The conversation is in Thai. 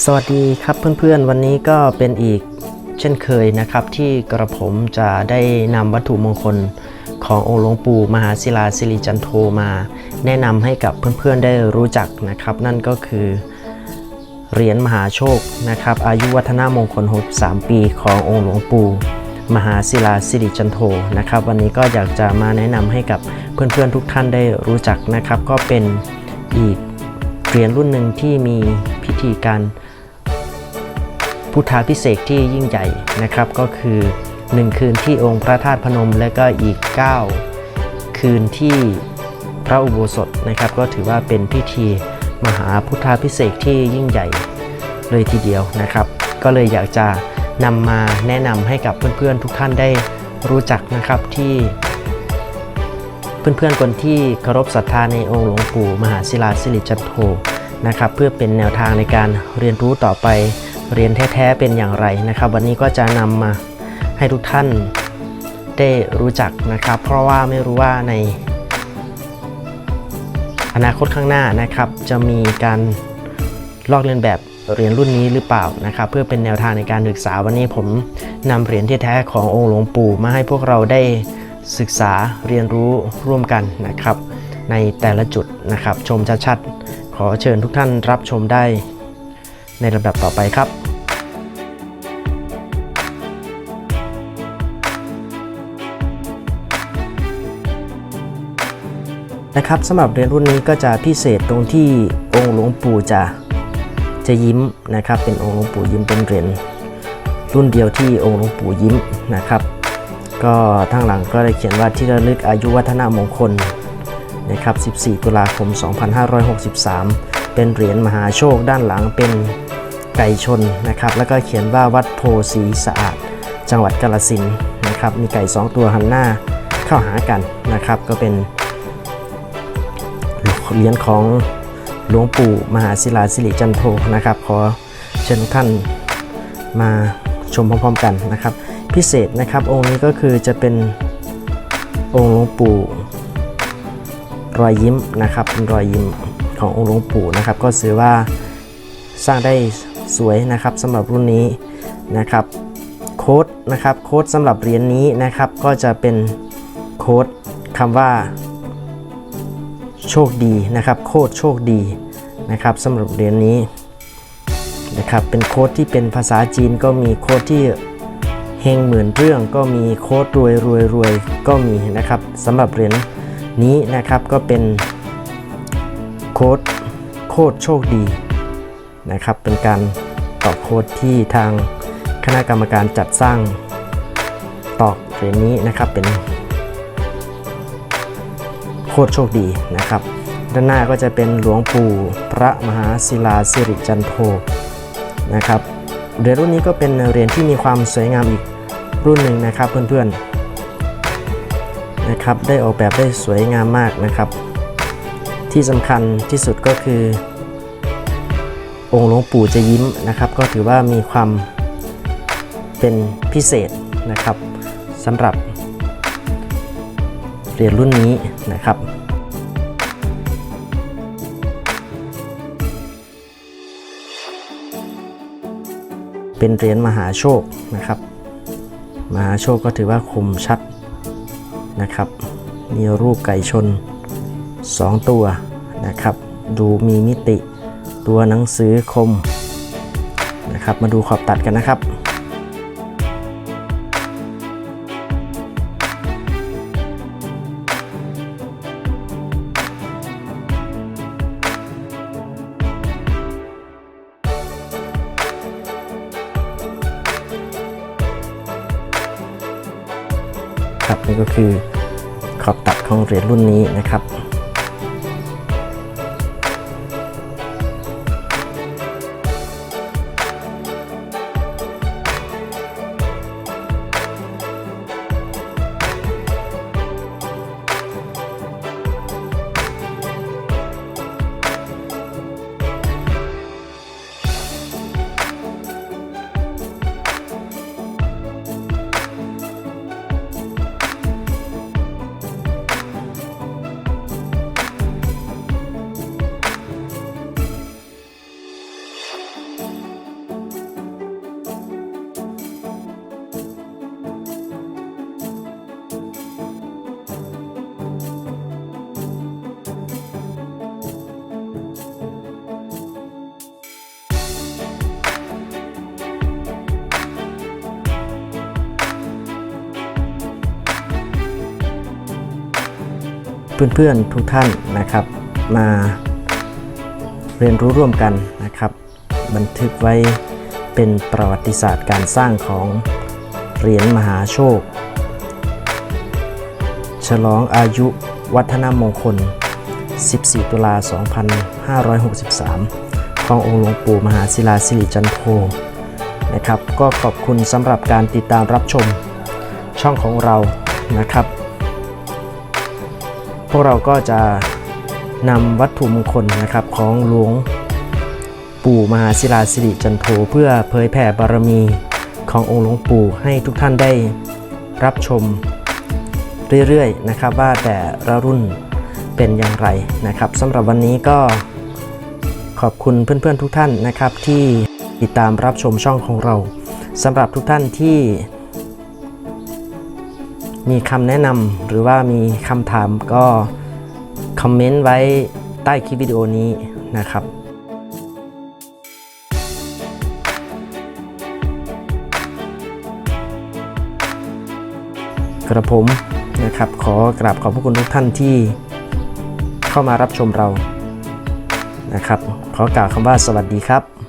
สวัสดีครับเพื่อนๆ วันนี้ก็เป็นอีกเช่นเคยนะครับ ที่กระผมจะได้นำวัตถุมงคลขององค์หลวงปู่มหาศิลาสิริจันโทมา แนะนำให้กับเพื่อนๆได้รู้จักนะครับ นั่นก็คือเหรียญมหาโชคนะครับ อายุวัฒนามงคล 63 ปีขององค์หลวงปู่มหาศิลาสิริจันโทนะครับ วันนี้ก็อยากจะมาแนะนำให้กับเพื่อนๆทุกท่านได้รู้จักนะครับ ก็เป็นอีกเหรียญรุ่นหนึ่งที่มี พิธีการพุทธาพิเศษที่ยิ่งใหญ่นะครับ ก็คือ 1 คืนที่องค์พระธาตุพนม และก็อีก 9 คืนที่พระอุโบสถนะครับ ก็ถือว่าเป็นพิธีมหาพุทธาพิเศษที่ยิ่งใหญ่เลยทีเดียวนะครับ ก็เลยอยากจะนำมาแนะนำให้กับเพื่อนๆทุกท่านได้รู้จักนะครับที่เพื่อนๆคนที่เคารพศรัทธาในองค์หลวงปู่มหาศิลาสิริจันโท นะครับเพื่อเป็นแนวทางในการเรียนรู้ต่อไปเรียนแท้ๆเป็นอย่างไรนะครับ วันนี้ก็จะนำมาให้ทุกท่านได้รู้จักนะครับ เพราะว่าไม่รู้ว่าใน อนาคตข้างหน้านะครับ จะมีการลอกเลียนแบบเหรียญรุ่นนี้หรือเปล่านะครับ เพื่อเป็นแนวทางในการศึกษาวันนี้ผมนำเหรียญที่แท้ขององค์หลวงปู่มาให้พวกเราได้ศึกษาเรียนรู้ร่วมกันนะครับ ในแต่ละจุดนะครับ ชมชัดๆ ขอเชิญทุกท่านรับชมได้ในลำดับต่อไปครับนะครับสำหรับเรียญรุ่นนี้ก็จะพิเศษตรงที่องค์หลวงปู่จะจะยิ้มนะครับ เป็นองค์หลวงปู่ยิ้มเป็นเหรียญรุ่นเดียวที่องค์หลวงปู่ยิ้มนะครับ ก็ทางหลังก็ได้เขียนว่าที่ระลึกอายุวัฒนมงคล นะครับ 14 ตุลาคม 2563 เป็นเหรียญมหาโชคด้านหลังเป็นไก่ชนนะครับ แล้วก็เขียนว่าวัดโพสีสะอาด จังหวัดกาฬสินนะครับ มีไก่ 2 ตัวหันหน้าเข้าหากันนะครับ ก็เป็นเหรียญของหลวงปู่มหาศิลาสิริจันโทนะครับ ขอเชิญท่านมาชมพร้อมๆกันนะครับ พิเศษนะครับองค์นี้ก็คือจะเป็นองค์หลวงปู่ รอยยิ้มนะครับเป็นรอยยิ้มขององค์หลวงปู่นะครับ ก็ถือว่าสร้างได้สวยนะครับสำหรับรุ่นนี้นะครับโค้ดนะครับโค้ดสำหรับเหรียญนี้นะครับก็จะเป็นโค้ดคำว่า โชคดีนะครับ โคตรโชคดีนะครับสำหรับเหรียญนี้นะครับเป็นโค้ดที่เป็นภาษาจีนก็มีโค้ดที่เฮงหมื่นเรื่องก็มีโค้ดรวยรวยรวยก็มีนะครับสำหรับเหรียญ นี้นะครับก็เป็นโค้ดโคตรโชคดีนะครับ เป็นการตอกโค้ดที่ทางคณะกรรมการจัดสร้างตอกเหรียญนี้นะครับเป็นโคตรโชคดีนะครับ ด้านหน้าก็จะเป็นหลวงปู่พระมหาศิลาสิริจันโทนะครับเหรียญรุ่นนี้ก็เป็นเหรียญที่มีความสวยงามอีกรุ่นหนึ่งนะครับเพื่อนๆ นะครับ ได้ออกแบบได้สวยงามมากนะครับ ที่สำคัญที่สุดก็คือ องค์หลวงปู่จะยิ้มนะครับ ก็ถือว่ามีความเป็นพิเศษนะครับสำหรับเหรียญรุ่นนี้นะครับเป็นเหรียญมหาโชคนะครับ มหาโชคก็ถือว่าคมชัด นะครับมีรูปไก่ชน 2 ตัวนะครับ ดูมีมิติตัวหนังสือคมนะครับ มาดูขอบตัดกันนะครับ ครับนี่ก็คือขอบตัดของเหรียญรุ่นนี้นะครับ เพื่อนๆทุกท่านนะครับ มาเรียนรู้ร่วมกันนะครับ บันทึกไว้เป็นประวัติศาสตร์การสร้างของเหรียญมหาโชค ฉลองอายุวัฒนมงคล 14 ตุลา 2563 ขององค์หลวงปู่มหาศิลาสิริจันโทนะครับ ก็ขอบคุณสำหรับการติดตามรับชมช่องของเรานะครับ พวกเราก็จะนำวัตถุมงคลนะครับของหลวงปู่มหาศิลาสิริจันโทเพื่อเผยแผ่บารมีขององค์หลวงปู่ให้ทุกท่านได้รับชมเรื่อยๆนะครับว่าแต่ละรุ่นเป็นอย่างไรนะครับสำหรับวันนี้ก็ขอบคุณเพื่อนๆทุกท่านนะครับที่ติดตามรับชมช่องของเราสำหรับทุกท่านที่ มีคำแนะนำหรือว่ามีคำถามก็คอมเมนต์ไว้ใต้คลิปวิดีโอนี้นะครับกระผมนะครับ ขอกราบขอบพระคุณทุกท่านที่เข้ามารับชมเรานะครับ ขอกล่าวคำว่าสวัสดีครับ